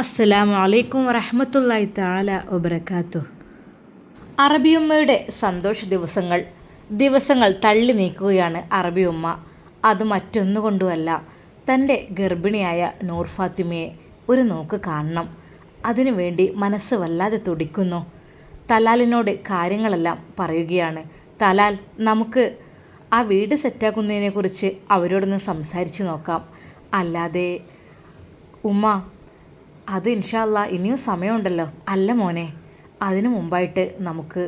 അസ്സലാമു അലൈക്കും വറഹമത്തല്ലായി താല വബർക്കാത്തു അറബിയുമ്മയുടെ സന്തോഷ ദിവസങ്ങൾ ദിവസങ്ങൾ തള്ളി നീക്കുകയാണ് അറബിയുമ്മ അത് മറ്റൊന്നുകൊണ്ടുമല്ല തന്റെ ഗർഭിണിയായ നൂർ ഫാത്തിമയെ ഒരു നോക്ക് കാണണം. അതിനുവേണ്ടി മനസ്സ് വല്ലാതെ തുടിക്കുന്നു. തലാലിനോട് കാര്യങ്ങളെല്ലാം പറയുകയാണ്. തലാൽ നമുക്ക് ആ വീട് സെറ്റാക്കുന്നതിനെക്കുറിച്ച് അവരോടൊന്ന് സംസാരിച്ച് നോക്കാം. അല്ലാതെ ഉമ്മ അത് ഇൻഷാല്ല ഇനിയും സമയമുണ്ടല്ലോ. അല്ല മോനെ അതിനു മുമ്പായിട്ട് നമുക്ക്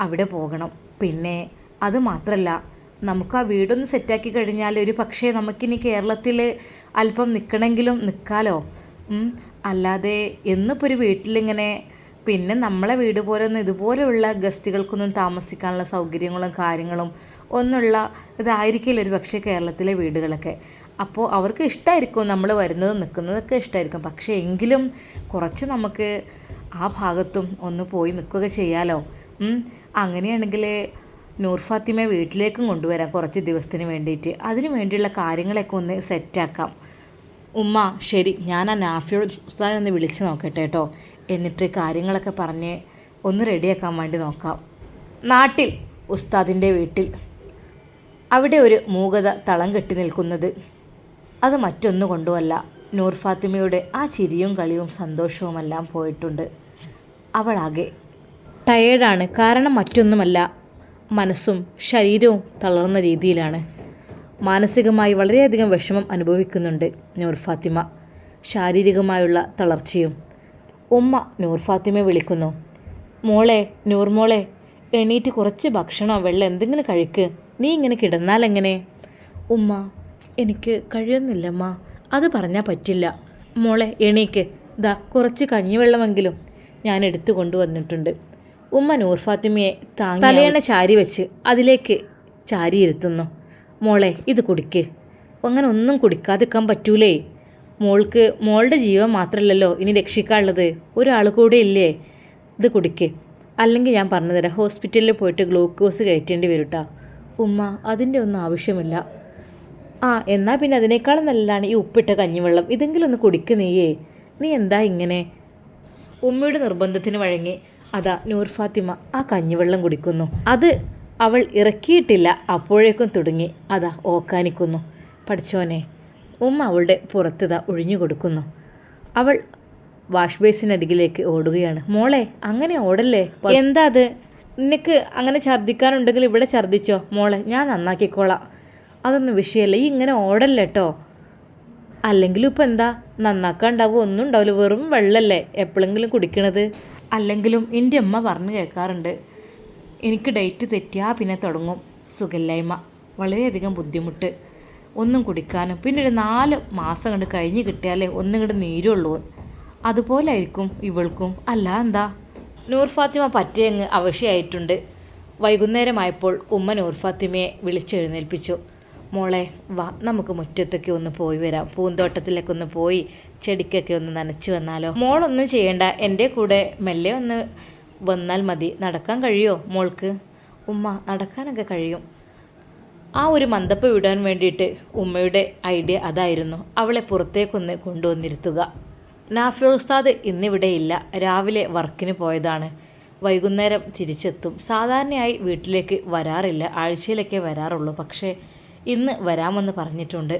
അവിടെ പോകണം. പിന്നെ അത് മാത്രമല്ല നമുക്ക് ആ വീടൊന്ന് സെറ്റാക്കി കഴിഞ്ഞാൽ ഒരു പക്ഷേ നമുക്കിനി കേരളത്തിൽ അല്പം നിൽക്കണമെങ്കിലും നിൽക്കാലോ അല്ലാതെ എന്നിപ്പോൾ ഒരു വീട്ടിലിങ്ങനെ പിന്നെ നമ്മളെ വീട് പോലെ ഒന്നും ഇതുപോലെയുള്ള ഗസ്റ്റുകൾക്കൊന്നും താമസിക്കാനുള്ള സൗകര്യങ്ങളും കാര്യങ്ങളും ഒന്നുള്ള ഇതായിരിക്കില്ല ഒരു പക്ഷേ കേരളത്തിലെ വീടുകളൊക്കെ. അപ്പോൾ അവർക്ക് ഇഷ്ടമായിരിക്കും നമ്മൾ വരുന്നതും നിൽക്കുന്നതൊക്കെ ഇഷ്ടമായിരിക്കും പക്ഷേ എങ്കിലും കുറച്ച് നമുക്ക് ആ ഭാഗത്തും ഒന്ന് പോയി നിൽക്കുക ചെയ്യാലോ? അങ്ങനെയാണെങ്കിൽ നൂർ ഫാത്തിമയെ വീട്ടിലേക്കും കൊണ്ടുവരാം കുറച്ച് ദിവസത്തിന് വേണ്ടിയിട്ട്. അതിനു വേണ്ടിയുള്ള കാര്യങ്ങളൊക്കെ ഒന്ന് സെറ്റാക്കാം. ഉമ്മ ശരി ഞാൻ ആ നാഫിയോട് ഒന്ന് വിളിച്ച് നോക്കട്ടെ കേട്ടോ. എന്നിട്ട് കാര്യങ്ങളൊക്കെ പറഞ്ഞ് ഒന്ന് റെഡിയാക്കാൻ വേണ്ടി നോക്കാം. നാട്ടിൽ ഉസ്താദിന്റെ വീട്ടിൽ. അവിടെ ഒരു മൂകത തളം കെട്ടി നിൽക്കുന്നത്. അത് മറ്റൊന്നു കൊണ്ടുമല്ല. നൂർ ഫാത്തിമയുടെ ആ ചിരിയും കളിയും സന്തോഷവുമെല്ലാം പോയിട്ടുണ്ട്. അവളാകെ ടയേർഡാണ് കാരണം മറ്റൊന്നുമല്ല. മനസ്സും ശരീരവും തളർന്ന രീതിയിലാണ്. മാനസികമായി വളരെയധികം വിഷമം അനുഭവിക്കുന്നുണ്ട് നൂർ ഫാത്തിമ. ശാരീരികമായുള്ള തളർച്ചയും. ഉമ്മ നൂർ ഫാത്തിമയെ വിളിക്കുന്നു. മോളെ നൂർ മോളെ എണീറ്റ് കുറച്ച് ഭക്ഷണം വെള്ളം എന്തെങ്കിലും കഴിക്ക്. നീ ഇങ്ങനെ കിടന്നാൽ എങ്ങനെ? ഉമ്മ എനിക്ക് കഴിയുന്നില്ലമ്മ. അത് പറഞ്ഞാൽ പറ്റില്ല. മോളെ എണീക്ക്. ദാ കുറച്ച് കഞ്ഞിവെള്ളമെങ്കിലും ഞാൻ എടുത്തു കൊണ്ടുവന്നിട്ടുണ്ട്. ഉമ്മ നൂർ ഫാത്തിമയെ താങ്ങി തലയണ ചാരി വെച്ച് അതിലേക്ക് ചാരി ഇരുത്തുന്നു. മോളെ ഇത് കുടിക്ക്. അങ്ങനെ ഒന്നും കുടിക്കാതിരിക്കാൻ പറ്റൂലേ. മോൾക്ക് മോളുടെ ജീവൻ മാത്രമല്ലല്ലോ ഇനി രക്ഷിക്കാനുള്ളത്. ഒരാൾ കൂടെ ഇല്ലേ? ഇത് കുടിക്ക്. അല്ലെങ്കിൽ ഞാൻ പറഞ്ഞുതരാം ഹോസ്പിറ്റലിൽ പോയിട്ട് ഗ്ലൂക്കോസ് കയറ്റേണ്ടി വരും ട്ടാ. ഉമ്മ അതിന്റെ ഒന്നും ആവശ്യമില്ല. ആ എന്നാൽ പിന്നെ അതിനേക്കാളും നല്ലതാണ് ഈ ഉപ്പിട്ട കഞ്ഞിവെള്ളം. ഇതെങ്കിലും ഒന്ന് കുടിക്കുന്നേയേ നീ എന്താ ഇങ്ങനെ? ഉമ്മയുടെ നിർബന്ധത്തിന് വഴങ്ങി അതാ നൂർ ഫാത്തിമ ആ കഞ്ഞിവെള്ളം കുടിക്കുന്നു. അത് അവൾ ഇറക്കിയിട്ടില്ല അപ്പോഴേക്കും തുടങ്ങി. അതാ ഓക്കാനിക്കുന്നു. പഠിച്ചോനെ. ഉമ്മ അവളുടെ പുറത്തുതാ ഒഴിഞ്ഞു കൊടുക്കുന്നു. അവൾ വാഷ് ബേസിനരികിലേക്ക് ഓടുകയാണ്. മോളെ അങ്ങനെ ഓടല്ലേ? എന്താ അത്? നിനക്ക് അങ്ങനെ ഛർദ്ദിക്കാനുണ്ടെങ്കിൽ ഇവിടെ ഛർദ്ദിച്ചോ? മോളെ ഞാൻ നന്നാക്കിക്കോളാം. അതൊന്നും വിഷയമല്ല ഈ ഇങ്ങനെ ഓടല്ലേ കേട്ടോ അല്ലെങ്കിലും ഇപ്പം എന്താ? നന്നാക്കാൻ ഉണ്ടാവും? ഒന്നും ഉണ്ടാവില്ല വെറും വെള്ളമല്ലേ എപ്പോഴെങ്കിലും കുടിക്കണത്. അല്ലെങ്കിലും എന്റെ അമ്മ പറഞ്ഞു കേൾക്കാറുണ്ട്. എനിക്ക് ഡേറ്റ് തെറ്റിയാൽ പിന്നെ തുടങ്ങും. സുഖമില്ലായ്മ. വളരെയധികം ബുദ്ധിമുട്ട്. ഒന്നും കുടിക്കാനും. പിന്നെ ഒരു നാല് മാസം കണ്ട് കഴിഞ്ഞ് കിട്ടിയാലേ ഒന്നും കൂടെ നീരുള്ളൂ. അതുപോലെ ആയിരിക്കും ഇവൾക്കും. അല്ല എന്താ? നൂർ ഫാത്തിമ പറ്റിയങ്ങ് അവശയായിട്ടുണ്ട്. വൈകുന്നേരമായപ്പോൾ ഉമ്മ നൂർ ഫാത്തിമയെ വിളിച്ചെഴുന്നേൽപ്പിച്ചു. മോളെ വാ നമുക്ക് മുറ്റത്തൊക്കെ ഒന്ന് പോയി വരാം. പൂന്തോട്ടത്തിലൊക്കെ ഒന്ന് പോയി ചെടിക്കൊക്കെ ഒന്ന് നനച്ചു വന്നാലോ? മോളൊന്നും ചെയ്യണ്ട. എന്റെ കൂടെ മെല്ലെ ഒന്ന് വന്നാൽ മതി. നടക്കാൻ കഴിയുമോ മോൾക്ക്? ഉമ്മ നടക്കാനൊക്കെ കഴിയും. ആ ഒരു മന്ദപ്പ് വിടാൻ വേണ്ടിയിട്ട് ഉമ്മയുടെ ഐഡിയ അതായിരുന്നു. അവളെ പുറത്തേക്കൊന്ന് കൊണ്ടുവന്നിരുത്തുക. നാഫി ഉസ്താദ് ഇന്നിവിടെ ഇല്ല രാവിലെ വർക്കിന് പോയതാണ്. വൈകുന്നേരം തിരിച്ചെത്തും. സാധാരണയായി വീട്ടിലേക്ക് വരാറില്ല. ആഴ്ചയിലൊക്കെ വരാറുള്ളൂ. പക്ഷേ ഇന്ന് വരാമെന്ന് പറഞ്ഞിട്ടുണ്ട്.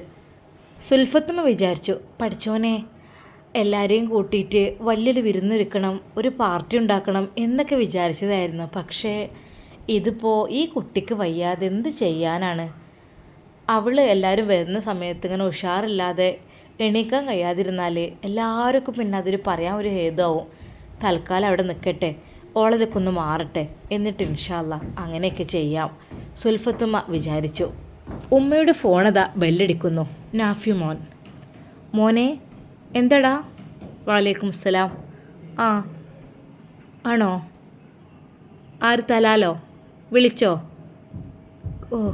സുൽഫത്തുമ്മ വിചാരിച്ചു പഠിച്ചോനെ എല്ലാവരെയും കൂട്ടിയിട്ട് വലിയൊരു വിരുന്നൊരുക്കണം ഒരു പാർട്ടി ഉണ്ടാക്കണം എന്നൊക്കെ വിചാരിച്ചതായിരുന്നു. പക്ഷേ ഇതിപ്പോൾ ഈ കുട്ടിക്ക് വയ്യാതെ എന്ത് ചെയ്യാനാണ്? അവൾ എല്ലാവരും വരുന്ന സമയത്ത് ഇങ്ങനെ ഉഷാറില്ലാതെ എണീക്കാൻ കഴിയാതിരുന്നാൽ എല്ലാവർക്കും പിന്നെ അതൊരു പറയാൻ ഒരു ഹേതുവാവും. തൽക്കാലം അവിടെ നിൽക്കട്ടെ ഓളതൊക്കെ ഒന്ന് മാറട്ടെ. എന്നിട്ട് ഇൻഷാല്ല അങ്ങനെയൊക്കെ ചെയ്യാം. സുൽഫത്തുമ്മ വിചാരിച്ചു. ഉമ്മയുടെ ഫോണതാ ബെല്ലടിക്കുന്നു. നാഫി മോൻ. മോനെ എന്തടാ? വാലേക്കും സലാം. ആ ആണോ? ആര് തലാലോ? വിളിച്ചോ? ഓ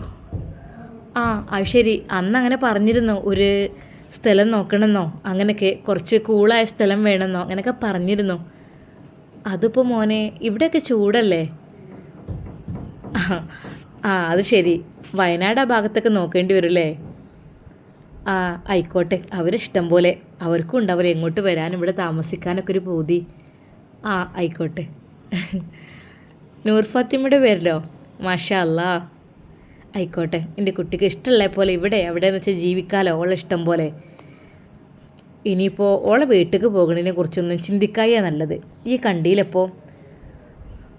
ആ അത് ശരി. അന്ന് അങ്ങനെ പറഞ്ഞിരുന്നു. ഒരു സ്ഥലം നോക്കണമെന്നോ? അങ്ങനെയൊക്കെ കുറച്ച് കൂളായ സ്ഥലം വേണമെന്നോ? അങ്ങനെയൊക്കെ പറഞ്ഞിരുന്നു. അതിപ്പോൾ മോനെ ഇവിടെയൊക്കെ ചൂടല്ലേ? ആ, അത് ശരി. വയനാട് ആ ഭാഗത്തൊക്കെ നോക്കേണ്ടി വരും അല്ലേ ആ ആയിക്കോട്ടെ. അവരിഷ്ടം പോലെ. അവർക്കും ഉണ്ടാവില്ല? എങ്ങോട്ട് വരാനും? ഇവിടെ താമസിക്കാനൊക്കെ ഒരു പൂതി. ആ ആയിക്കോട്ടെ. നൂർ ഫാത്തിമയുടെ പേരിലോ? മാഷാ അല്ലാ ആയിക്കോട്ടെ. എന്റെ കുട്ടിക്ക് ഇഷ്ടമുള്ള പോലെ ഇവിടെ എവിടെയെന്ന് വെച്ചാൽ ജീവിക്കാലോ ഓളെ ഇഷ്ടം പോലെ. ഇനിയിപ്പോൾ ഓളെ വീട്ടിലേക്ക് പോകുന്നതിനെ കുറിച്ചൊന്നും ചിന്തിക്കായ നല്ലത്. ഈ കണ്ടിയിലപ്പോൾ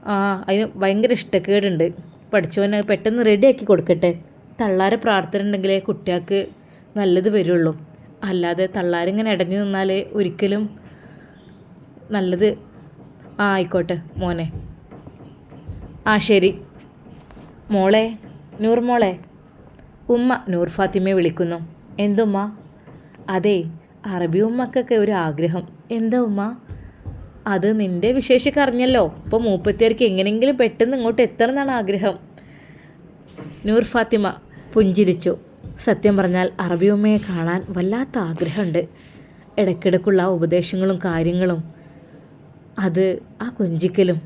ആ അതിന് ഭയങ്കര ഇഷ്ടക്കേടുണ്ട്. പഠിച്ചവനെ പെട്ടെന്ന് റെഡിയാക്കി കൊടുക്കട്ടെ. തള്ളാരെ പ്രാർത്ഥന ഉണ്ടെങ്കിലേ കുട്ടികൾക്ക് നല്ലത് വരുള്ളൂ. അല്ലാതെ തള്ളാരിങ്ങനെ ഇടഞ്ഞു നിന്നാൽ ഒരിക്കലും നല്ലത് ആ ആയിക്കോട്ടെ മോനെ. ആ ശരി. മോളെ. നൂർ മോളെ. ഉമ്മ നൂർ ഫാത്തിമയെ വിളിക്കുന്നു. എന്തുമ്മ? അതെ അറബി ഉമ്മക്കൊക്കെ ഒരു ആഗ്രഹം. എന്താ ഉമ്മ? അത് നിന്റെ വിശേഷമൊക്കെ അറിഞ്ഞല്ലോ ഇപ്പോൾ മൂപ്പത്തിയർക്ക് എങ്ങനെയെങ്കിലും പെട്ടെന്ന് ഇങ്ങോട്ട് എത്തണം എന്നാണ് ആഗ്രഹം. നൂർ ഫാത്തിമ പുഞ്ചിരിച്ചു. സത്യം പറഞ്ഞാൽ അറബി ഉമ്മയെ കാണാൻ വല്ലാത്ത ആഗ്രഹമുണ്ട്. ഇടയ്ക്കിടയ്ക്കുള്ള ഉപദേശങ്ങളും കാര്യങ്ങളും. അത് ആ കൊഞ്ചിക്കലും.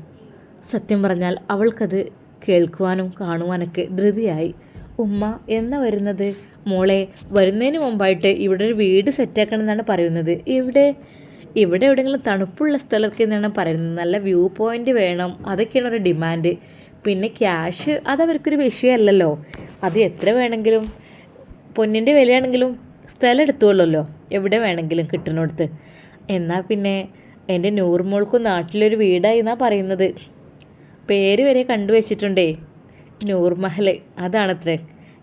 സത്യം പറഞ്ഞാൽ അവൾക്കത് കേൾക്കുവാനും കാണുവാനൊക്കെ ധൃതിയായി. ഉമ്മ എന്ന വരുന്നത്? മോളെ വരുന്നതിന് മുമ്പായിട്ട് ഇവിടെ ഒരു വീട് സെറ്റാക്കണം എന്നാണ് പറയുന്നത്. ഇവിടെ ഇവിടെ എവിടെയെങ്കിലും തണുപ്പുള്ള സ്ഥലമൊക്കെ എന്നാണ് പറയുന്നത്. നല്ല വ്യൂ പോയിന്റ് വേണം. അതൊക്കെയാണ് ഒരു ഡിമാൻഡ്. പിന്നെ ക്യാഷ് അതവർക്കൊരു വിഷയമല്ലല്ലോ. അത് എത്ര വേണമെങ്കിലും പൊന്നിന്റെ വിലയാണെങ്കിലും സ്ഥലം എടുത്തുകൊള്ളല്ലോ. എവിടെ വേണമെങ്കിലും കിട്ടുന്നിടത്ത്. എന്നാൽ പിന്നെ എന്റെ നൂറുമോൾക്കും നാട്ടിലൊരു വീടായി എന്നാണ് പറയുന്നത്? പേര് വരെ കണ്ടുവച്ചിട്ടുണ്ടേ നൂർമഹൽ അതാണത്രേ.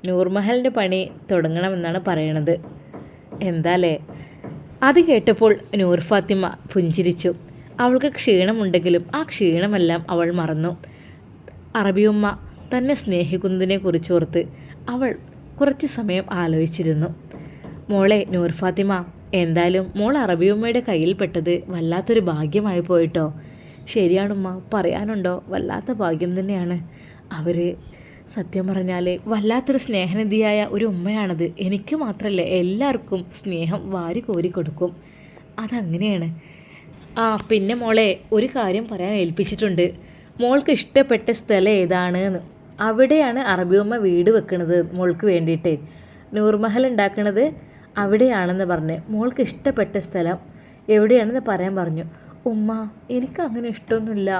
നൂർമഹലിന്റെ പണി തുടങ്ങണമെന്നാണ് പറയണത്. എന്താലേ? അത് കേട്ടപ്പോൾ നൂർ ഫാത്തിമ പുഞ്ചിരിച്ചു. അവൾക്ക് ക്ഷീണമുണ്ടെങ്കിലും ആ ക്ഷീണമെല്ലാം അവൾ മറന്നു. അറബിയമ്മ തന്നെ സ്നേഹിക്കുന്നതിനെ കുറിച്ചോർത്ത് അവൾ കുറച്ച് സമയം ആലോചിച്ചിരുന്നു. മോളെ നൂർ ഫാത്തിമ എന്തായാലും മോൾ അറബിയമ്മയുടെ കയ്യിൽപ്പെട്ടത് വല്ലാത്തൊരു ഭാഗ്യമായി പോയിട്ടോ. ശരിയാണുമ്മ പറയാനുണ്ടോ? വല്ലാത്ത ഭാഗ്യം തന്നെയാണ്. അവർ സത്യം പറഞ്ഞാൽ വല്ലാത്തൊരു സ്നേഹനിധിയായ ഒരു ഉമ്മയാണത്. എനിക്ക് മാത്രമല്ല എല്ലാവർക്കും സ്നേഹം വാരി കോരി കൊടുക്കും. അതങ്ങനെയാണ്. ആ പിന്നെ മോളെ ഒരു കാര്യം പറയാൻ ഏൽപ്പിച്ചിട്ടുണ്ട്. മോൾക്ക് ഇഷ്ടപ്പെട്ട സ്ഥലം ഏതാണ് എന്ന് അവിടെയാണ് അറബിയമ്മ വീട് വെക്കുന്നത് മോൾക്ക് വേണ്ടിയിട്ട്. നൂർമഹൽ ഉണ്ടാക്കുന്നത് അവിടെയാണെന്ന് പറഞ്ഞ് മോൾക്ക് ഇഷ്ടപ്പെട്ട സ്ഥലം എവിടെയാണെന്ന് പറയാൻ പറഞ്ഞു. ഉമ്മ എനിക്ക് അങ്ങനെ ഇഷ്ടമൊന്നുമില്ല.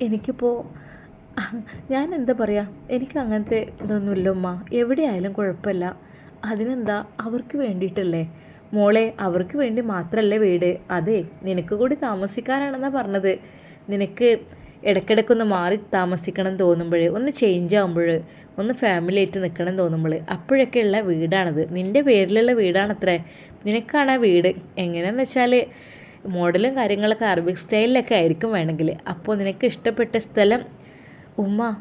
എനിക്കിപ്പോൾ ഞാൻ എന്താ പറയുക എനിക്ക് അങ്ങനത്തെ ഇതൊന്നുമില്ല ഉമ്മ. എവിടെയായാലും കുഴപ്പമില്ല. അതിനെന്താ? അവർക്ക് വേണ്ടിയിട്ടല്ലേ? മോളെ അവർക്ക് വേണ്ടി മാത്രമല്ലേ വീട്? അതെ നിനക്ക് കൂടി താമസിക്കാനാണെന്നാണ് പറഞ്ഞത്. നിനക്ക് ഇടയ്ക്കിടയ്ക്കൊന്ന് മാറി താമസിക്കണം തോന്നുമ്പോൾ ഒന്ന് ചേഞ്ച് ആകുമ്പോൾ ഒന്ന് ഫാമിലി ആയിട്ട് നിൽക്കണം തോന്നുമ്പോൾ അപ്പോഴൊക്കെയുള്ള വീടാണത്. നിന്റെ പേരിലുള്ള വീടാണത്രേ. നിനക്കാണ് ആ വീട്? എങ്ങനെയാണെന്ന് വെച്ചാൽ മോഡലും കാര്യങ്ങളൊക്കെ അറബിക് സ്റ്റൈലിലൊക്കെ ആയിരിക്കും വേണമെങ്കിൽ. അപ്പോൾ നിനക്ക് ഇഷ്ടപ്പെട്ട സ്ഥലം? ഉമ്മ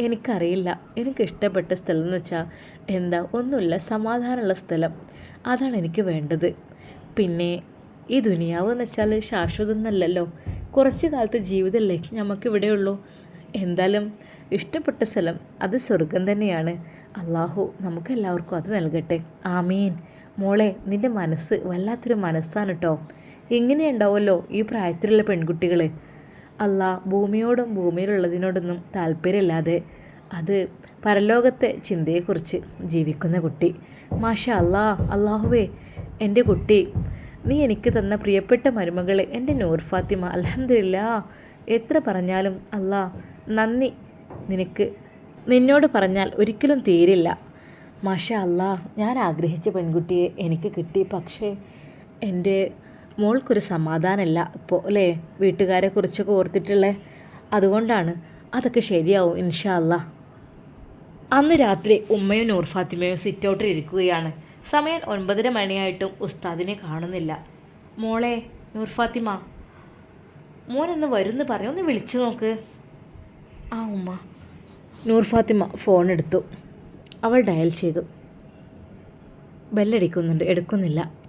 എനിക്കറിയില്ല. എനിക്ക് ഇഷ്ടപ്പെട്ട സ്ഥലം എന്ന് വെച്ചാൽ എന്താ? ഒന്നുമില്ല സമാധാനമുള്ള സ്ഥലം. അതാണ് എനിക്ക് വേണ്ടത്. പിന്നെ ഈ ദുനിയാവ് എന്ന് വെച്ചാൽ ശാശ്വതമൊന്നല്ലല്ലോ. കുറച്ച് കാലത്തെ ജീവിതമല്ലേ നമുക്കിവിടെ ഉള്ളൂ. എന്തായാലും ഇഷ്ടപ്പെട്ട സ്ഥലം അത് സ്വർഗം തന്നെയാണ്. അള്ളാഹു നമുക്കെല്ലാവർക്കും അത് നൽകട്ടെ. ആമീൻ. മോളെ നിന്റെ മനസ്സ് വല്ലാത്തൊരു മനസ്സാണ് കേട്ടോ ഇങ്ങനെയുണ്ടാവുമല്ലോ ഈ പ്രായത്തിലുള്ള പെൺകുട്ടികൾ അല്ല ഭൂമിയോടും ഭൂമിയിലുള്ളതിനോടൊന്നും താല്പര്യമില്ലാതെ അത് പരലോകത്തെ ചിന്തയെക്കുറിച്ച് ജീവിക്കുന്ന കുട്ടി. മാഷ അല്ലാ അള്ളാഹുവേ എന്റെ കുട്ടി നീ എനിക്ക് തന്ന പ്രിയപ്പെട്ട മരുമകളെ എന്റെ നൂർ ഫാത്തിമ അലഹമില്ല എത്ര പറഞ്ഞാലും അല്ലാ നന്ദി. നിനക്ക് നിന്നോട് പറഞ്ഞാൽ ഒരിക്കലും തീരില്ല. മാഷ അല്ലാ ഞാൻ ആഗ്രഹിച്ച പെൺകുട്ടിയെ എനിക്ക് കിട്ടി പക്ഷേ എന്റെ മോൾക്കൊരു സമാധാനമല്ല ഇപ്പോൾ അല്ലേ? വീട്ടുകാരെ കുറിച്ചൊക്കെ ഓർത്തിട്ടുള്ളേ അതുകൊണ്ടാണ് അതൊക്കെ ശരിയാവും ഇൻഷാല്ല അന്ന് രാത്രി ഉമ്മയും നൂർ ഫാത്തിമയും സിറ്റ് ഔട്ടിൽ ഇരിക്കുകയാണ്. സമയം ഒൻപതര മണിയായിട്ടും ഉസ്താദിനെ കാണുന്നില്ല. മോളെ നൂർ ഫാത്തിമ മോനൊന്ന് വരുമെന്ന് പറഞ്ഞു ഒന്ന് വിളിച്ചു നോക്ക്. ആ ഉമ്മ. നൂർ ഫാത്തിമ ഫോൺ എടുത്തു. അവൾ ഡയൽ ചെയ്തു. ബെല്ലടിക്കുന്നുണ്ട് എടുക്കുന്നില്ല.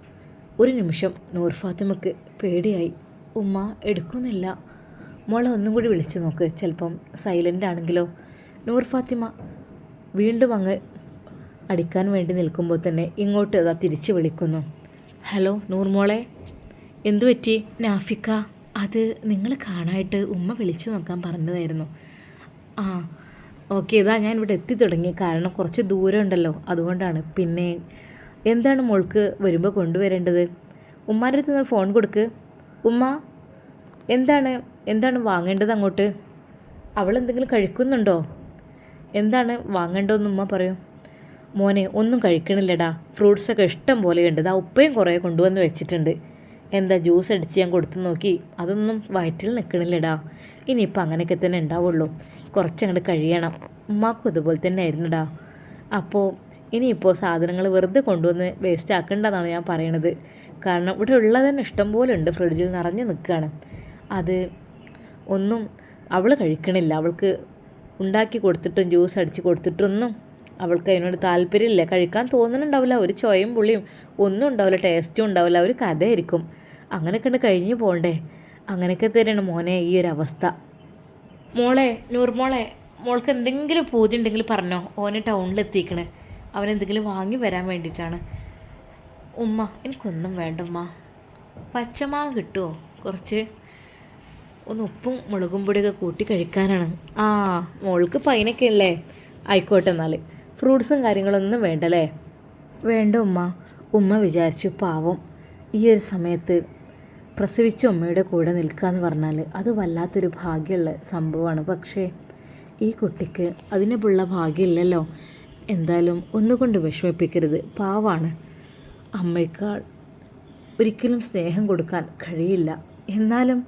ഒരു നിമിഷം നൂർ ഫാത്തിമക്ക് പേടിയായി. ഉമ്മ എടുക്കുന്നില്ല. മോളെ ഒന്നും കൂടി വിളിച്ചു നോക്ക്. ചിലപ്പം സൈലന്റ് ആണെങ്കിലോ? നൂർ ഫാത്തിമ വീണ്ടും അങ്ങ് അടിക്കാൻ വേണ്ടി നിൽക്കുമ്പോൾ തന്നെ ഇങ്ങോട്ട് അതാ തിരിച്ച് വിളിക്കുന്നു. ഹലോ നൂർ മോളെ. എന്തു പറ്റി? നാഫിക്ക അത് നിങ്ങൾ കാണാനായിട്ട് ഉമ്മ വിളിച്ചു നോക്കാൻ പറഞ്ഞതായിരുന്നു. ആ ഓക്കെ ഇതാ ഞാൻ ഇവിടെ എത്തി തുടങ്ങി. കാരണം കുറച്ച് ദൂരം ഉണ്ടല്ലോ അതുകൊണ്ടാണ്. പിന്നെ എന്താണ് മോൾക്ക് വരുമ്പോൾ കൊണ്ടുവരേണ്ടത്? ഉമ്മാന്റെ അടുത്ത് നിന്ന് ഫോൺ കൊടുക്ക്. ഉമ്മ എന്താണ് എന്താണ് വാങ്ങേണ്ടത് അങ്ങോട്ട്? അവൾ എന്തെങ്കിലും കഴിക്കുന്നുണ്ടോ? എന്താണ് വാങ്ങേണ്ടതെന്ന് ഉമ്മ പറയും. മോനെ ഒന്നും കഴിക്കണില്ലടാ. ഫ്രൂട്ട്സൊക്കെ ഇഷ്ടം പോലെ ഉണ്ട്. ആ ഉപ്പയും കുറേ കൊണ്ടുവന്ന് വെച്ചിട്ടുണ്ട്. എന്താ ജ്യൂസ് അടിച്ച് ഞാൻ കൊടുത്തു നോക്കി. അതൊന്നും വയറ്റിൽ നിൽക്കണില്ലടാ ഇനിയിപ്പോൾ അങ്ങനെയൊക്കെ തന്നെ ഉണ്ടാവുള്ളൂ. കുറച്ചങ്ങോട്ട് കഴിയണം. ഉമ്മാക്കും ഇതുപോലെ തന്നെ ആയിരുന്നുടാ. അപ്പോൾ ഇനിയിപ്പോൾ സാധനങ്ങൾ വെറുതെ കൊണ്ടുവന്ന് വേസ്റ്റ് ആക്കേണ്ടതാണ് ഞാൻ പറയണത്. കാരണം ഇവിടെ ഉള്ളത് തന്നെ ഇഷ്ടംപോലെ ഉണ്ട് ഫ്രിഡ്ജിൽ നിറഞ്ഞു നിൽക്കുകയാണ് അത് ഒന്നും അവൾ കഴിക്കണില്ല. അവൾക്ക് ഉണ്ടാക്കി കൊടുത്തിട്ടും ജ്യൂസ് അടിച്ച് കൊടുത്തിട്ടൊന്നും അവൾക്ക് അതിനോട് താല്പര്യമില്ല. കഴിക്കാൻ തോന്നുന്നുണ്ടാവില്ല ഒരു ചോയും പുളിയും ഒന്നും ഉണ്ടാവില്ല. ടേസ്റ്റും ഉണ്ടാവില്ല. ഒരു കഥയായിരിക്കും. അങ്ങനെയൊക്കെ കഴിഞ്ഞു പോകണ്ടേ അങ്ങനെയൊക്കെ തന്നെയാണ് മോനെ ഈ ഒരു അവസ്ഥ. മോളെ നൂർമോളെ മോൾക്ക് എന്തെങ്കിലും പൂജ ഉണ്ടെങ്കിൽ പറഞ്ഞോ. ഓനെ ടൗണിലെത്തിക്കണേ എന്തെങ്കിലും വാങ്ങി വരാൻ വേണ്ടിയിട്ടാണ്. ഉമ്മ എനിക്കൊന്നും വേണ്ട ഉമ്മ. പച്ചമാവ് കിട്ടുമോ കുറച്ച് ഒന്ന് ഉപ്പും മുളകും പൊടിയൊക്കെ കൂട്ടി കഴിക്കാനാണ്. ആ മോൾക്ക് പൈനൊക്കെ ഉള്ളേ. ആയിക്കോട്ടെ എന്നാൽ ഫ്രൂട്ട്സും കാര്യങ്ങളൊന്നും വേണ്ടല്ലേ? വേണ്ട ഉമ്മ. ഉമ്മ വിചാരിച്ചു പാവം. ഈ ഒരു സമയത്ത് പ്രസവിച്ച ഉമ്മയുടെ കൂടെ നിൽക്കുക എന്ന് പറഞ്ഞാൽ അത് വല്ലാത്തൊരു ഭാഗ്യമുള്ള സംഭവമാണ്. പക്ഷേ ഈ കുട്ടിക്ക് അതിനുള്ള ഭാഗ്യമില്ലല്ലോ. എന്തായാലും ഒന്നുകൊണ്ട് വിഷമിപ്പിക്കരുത്. പാവാണ്. അമ്മയേക്കാൾ ഒരിക്കലും സ്നേഹം കൊടുക്കാൻ കഴിയില്ല. എന്നാലും